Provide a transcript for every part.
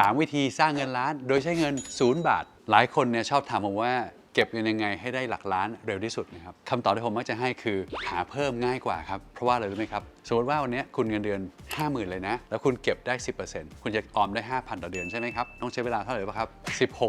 3 วิธีสร้างเงินล้าน โดยใช้เงิน 0 บาท หลายคนเนี่ยชอบถามผมว่าเก็บเงินยังไงให้ได้หลักล้านเร็วที่สุดนะครับคำตอบที่ผมมักจะให้คือหาเพิ่มง่ายกว่าครับ เพราะว่าอะไรรู้ไหมครับ สมมติว่าวันนี้คุณเงินเดือน 50,000 เลยนะ แล้วคุณเก็บได้ 10%คุณจะออมได้ 5,000 ต่อเดือนใช่ไหมครับ ต้องใช้เวลาเท่าไหร่ปะครับ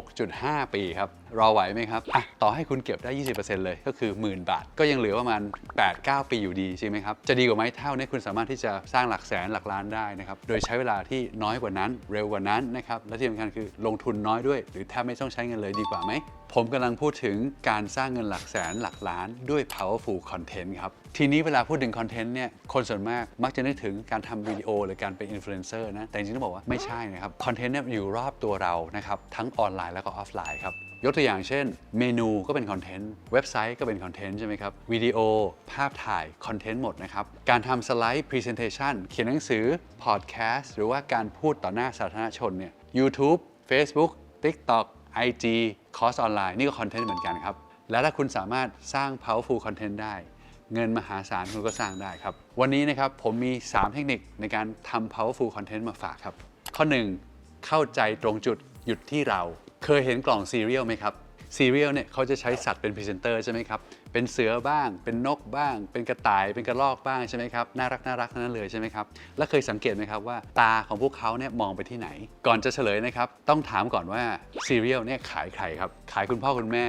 16.5 ปีครับ รอไหวไหมครับอะต่อให้คุณเก็บได้ 20%เลยก็คือหมื่นบาท ก็ยังเหลือประมาณ 8-9 ปีอยู่ดีใช่ไหมครับ จะดีกว่าไหมเท่านี้คุณสามารถที่จะสร้างหลักแสนหลักล้านได้นะครับ โดยใช้เวลาที่น้อยกว่านั้นเร็วกว่านั้นนะครับ และที่สำคัญคือลงทุนน้อยด้วย หรือแทบไม่ต้องใช้เงินเลยดีกว่าไหม ผมกำลังพูดถึงการสร้างเงินหลักแสนหลักล้านด้วย powerful content ครับ ทีนี้เวลาพูดถึงคอนเทนต์เนี่ย คนส่วนมากมักจะนึกถึงการทำวิดีโอหรือการเป็นอินฟลูเอนเซอร์นะ แต่จริงๆต้องบอกว่าไม่ใช่นะครับ คอนเทนต์เนี่ยอยู่รอบตัวเรานะครับ ทั้งออนไลน์แล้วก็ออฟไลน์ครับ ยกตัวอย่างเช่น เมนูก็เป็นคอนเทนต์เว็บไซต์ก็เป็นคอนเทนต์ใช่ไหมครับวิดีโอ ภาพถ่ายคอนเทนต์หมดนะครับการทำสไลด์พรีเซนเทชันเขียนหนังสือพอดแคสต์หรือว่าการพูดต่อหน้าสาธารณชนเนี่ย YouTube Facebook TikTok IG คอร์สออนไลน์นี่ก็คอนเทนต์เหมือนกันครับ แล้วถ้าคุณสามารถสร้าง powerful content ได้ เงินมหาศาลคุณก็สร้างได้ครับ วันนี้นะครับผมมี 3 เทคนิคในการทำ powerful content มาฝากครับ ข้อ 1 เข้าใจตรงจุด หยุดที่เรา เคยเห็นกล่องซีเรียลไหมครับซีเรียลเนี่ยเขาจะใช้สัตว์เป็นพรีเซนเตอร์ใช่ไหมครับ เป็นเสือบ้าง เป็นนกบ้าง เป็นกระต่าย เป็นกระรอกบ้างใช่ไหมครับ น่ารักน่ารักทั้งนั้นเลยใช่ไหมครับ แล้วเคยสังเกตไหมครับว่าตาของพวกเขาเนี่ยมองไปที่ไหน ก่อนจะเฉลยนะครับ ต้องถามก่อนว่าซีเรียลเนี่ยขายใครครับ ขายคุณพ่อคุณแม่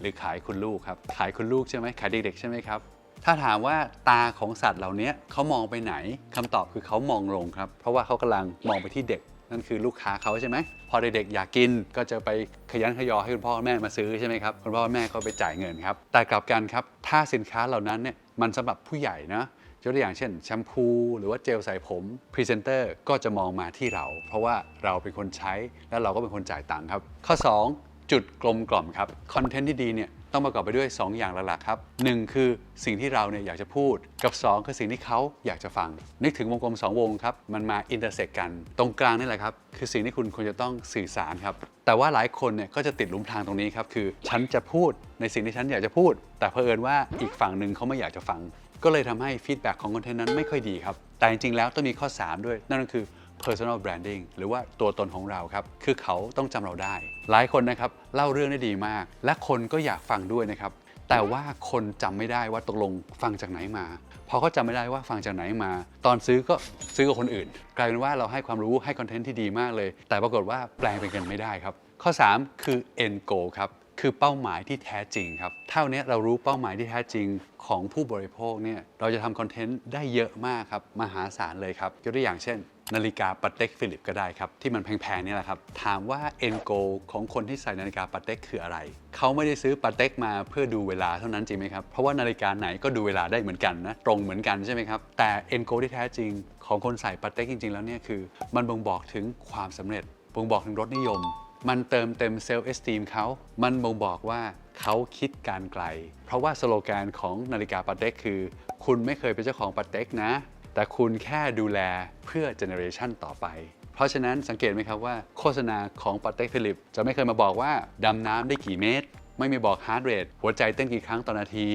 หรือขายคุณลูกครับ ขายคุณลูกใช่ไหมขายเด็กๆใช่ไหมครับ ถ้าถามว่าตาของสัตว์เหล่านี้เขามองไปไหนคำตอบคือเขามองลงครับ เพราะว่าเขากำลังมองไปที่เด็ก นั่นคือลูกค้าเขาใช่ไหม พอเด็กๆอยากกินก็จะไปขยันขยอให้คุณพ่อคุณแม่มาซื้อใช่ไหมครับ คุณพ่อคุณแม่ก็ไปจ่ายเงินครับ แต่กลับกันครับ ถ้าสินค้าเหล่านั้นเนี่ยมันสำหรับผู้ใหญ่นะยกตัวอย่างเช่นแชมพูหรือว่าเจลใส่ผมพรีเซนเตอร์ก็จะมองมาที่เรา เพราะว่าเราเป็นคนใช้แล้วเราก็เป็นคนจ่ายตังค์ครับ ข้อ 2 จุดกลมกล่อมครับคอนเทนต์ที่ดีเนี่ยต้องประกอบไปด้วย 2 อย่างหลักๆครับหนึ่งคือสิ่งที่เราเนี่ยอยากจะพูดกับ 2 คือสิ่งที่เขาอยากจะฟัง นึกถึงวงกลม 2 วงครับ มันมาอินเตอร์เซ็กกัน ตรงกลางนี่แหละครับ คือสิ่งที่คุณควรจะต้องสื่อสารครับ แต่ว่าหลายคนเนี่ยก็จะติดหลุมทางตรงนี้ครับ คือฉันจะพูดในสิ่งที่ฉันอยากจะพูด แต่เผอิญว่าอีกฝั่งหนึ่งเขาไม่อยากจะฟัง ก็เลยทำให้ฟีดแบ็กของคอนเทนต์นั้นไม่ค่อยดีครับแต่จริงๆแล้วต้องมีข้อ 3 ด้วยนั่นก็คือ personal branding หรือว่าตัวตนของเราครับ คือเขาต้องจำเราได้ หลายคนนะครับเล่าเรื่องได้ดีมาก และคนก็อยากฟังด้วยนะครับ แต่ว่าคนจำไม่ได้ว่าตกลงฟังจากไหนมา พอเขาจำไม่ได้ว่าฟังจากไหนมา ตอนซื้อก็ซื้อกับคนอื่น กลายเป็นว่าเราให้ความรู้ให้คอนเทนต์ที่ดีมากเลย แต่ปรากฏว่าแปลงเป็นเงินไม่ได้ครับ ข้อ 3 คือ end goal ครับคือเป้าหมายที่แท้จริงครับ เท่านี้เรารู้เป้าหมายที่แท้จริงของผู้บริโภคเนี่ย เราจะทำคอนเทนต์ได้เยอะมากครับ มหาศาลเลยครับ ยกตัวอย่างเช่น นาฬิกาปาเต็กฟิลิปก็ได้ครับ ที่มันแพงๆนี่แหละครับ ถามว่า e n g o ของคนที่ใส่นาฬิกาปาเต็กคืออะไร เขาไม่ได้ซื้อปาเต็กมาเพื่อดูเวลาเท่านั้นจริงไหมครับ เพราะว่านาฬิกาไหนก็ดูเวลาได้เหมือนกันนะ ตรงเหมือนกันใช่ไหมครับ แต่ e n g o ที่แท้จริงของคนใส่ปาเต็กจริง ๆ แล้วเนี่ยคือ มันบ่งบอกถึงความสำเร็จบ่งบอกถึงรสนิยม มันเติมเต็มเซลล์เอสตีมเขา มันบ่งบอกว่าเขาคิดการไกล เพราะว่าสโลแกนของนาฬิกาปาเต็กคือ คุณไม่เคยเป็นเจ้าของปาเต็กนะ แต่คุณแค่ดูแลเพื่อเจเนอเรชันต่อไป เพราะฉะนั้นสังเกตไหมครับว่าโฆษณาของปาเต็กฟิลิป จะไม่เคยมาบอกว่าดำน้ำได้กี่เมตร ไม่มีบอกฮาร์ดเรทหัวใจเต้นกี่ครั้งต่อนาที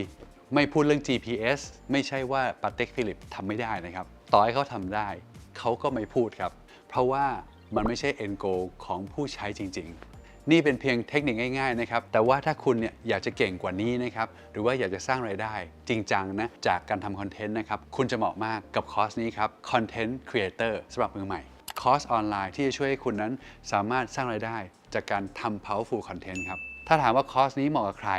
ไม่พูดเรื่อง GPS ไม่ใช่ว่าปาเต็กฟิลิปทำไม่ได้นะครับ ต่อให้เขาทำได้เขาก็ไม่พูดครับ เพราะว่ามันไม่ใช่ end goal ของผู้ใช้จริง ๆ นี่เป็นเพียงเทคนิคง่ายๆนะครับ แต่ว่าถ้าคุณเนี่ยอยากจะเก่งกว่านี้นะครับ หรือว่าอยากจะสร้างไรายได้จริงจังนะ จากการทำคอนเทนต์นะครับ คุณจะเหมาะมากกับคอร์สนี้ครับ Content Creator สำหรับมือใหม่ คอร์สออนไลน์ที่จะช่วยให้คุณนั้นสามารถสร้างไรายได้จากการทำ powerful content ครับ ถ้าถามว่าคอร์สนี้เหมาะกับใคร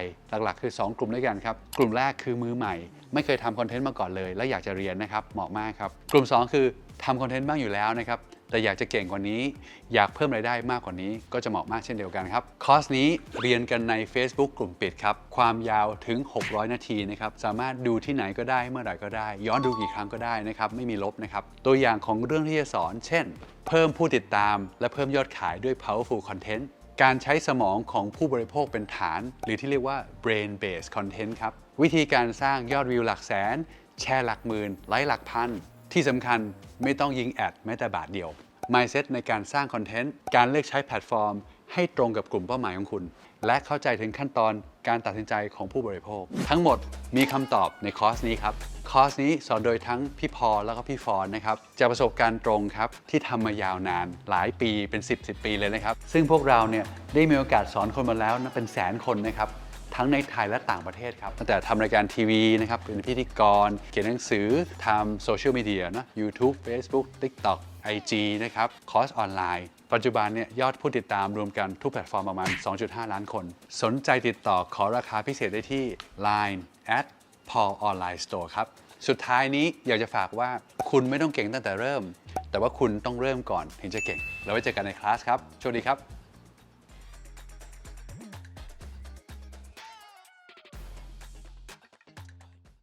หลักๆ คือ 2 กลุ่มด้วยกันครับ กลุ่มแรกคือมือใหม่ ไม่เคยทำคอนเทนต์มาก่อนเลย และอยากจะเรียนนะครับ เหมาะมากครับ กลุ่ม 2 คือทำคอนเทนต์บ้างอยู่แล้วนะครับ แต่อยากจะเก่งกว่านี้ อยากเพิ่มรายได้มากกว่านี้ ก็จะเหมาะมากเช่นเดียวกันครับ คอร์สนี้เรียนกันใน Facebook กลุ่มปิดครับ ความยาวถึง 600 นาทีนะครับ สามารถดูที่ไหนก็ได้เมื่อไหร่ก็ได้ ย้อนดูกี่ครั้งก็ได้นะครับ ไม่มีลบนะครับ ตัวอย่างของเรื่องที่จะสอน เช่น เพิ่มผู้ติดตาม และเพิ่มยอดขายด้วย powerful content การใช้สมองของผู้บริโภคเป็นฐาน หรือที่เรียกว่า brain based content ครับ วิธีการสร้างยอดวิวหลักแสน แชร์หลักหมื่นไลค์หลักพัน ที่สำคัญไม่ต้องยิงแอดแม้แต่บาทเดียว mindset ในการสร้างคอนเทนต์การเลือกใช้แพลตฟอร์ม ให้ตรงกับกลุ่มเป้าหมายของคุณ และเข้าใจถึงขั้นตอนการตัดสินใจของผู้บริโภค ทั้งหมดมีคำตอบในคอร์สนี้ครับคอร์สนี้สอนโดยทั้งพี่พอแล้วก็พี่ฟอนนะครับจากประสบการณ์ตรงครับที่ทำมายาวนานหลายปีเป็น 10 10 ปีเลยนะครับ ซึ่งพวกเราเนี่ยได้มีโอกาสสอนคนมาแล้วนะเป็นแสนคนนะครับ ทั้งในไทยและต่างประเทศครับ ตั้งแต่ทำรายการทีวีนะครับ เป็นพิธีกร เขียนหนังสือทำโซเชียลมีเดียนะ YouTube Facebook TikTok IG นะครับ คอร์สออนไลน์ ปัจจุบันเนี่ยยอดผู้ติดตามรวมกันทุกแพลตฟอร์มประมาณ 2.5 ล้านคน สนใจติดต่อขอราคาพิเศษได้ที่ Line at Paul Online Store ครับ สุดท้ายนี้อยากจะฝากว่าคุณไม่ต้องเก่งตั้งแต่เริ่ม แต่ว่าคุณต้องเริ่มก่อนถึงจะเก่ง แล้วไว้เจอกันในคลาสครับโชคดีครับ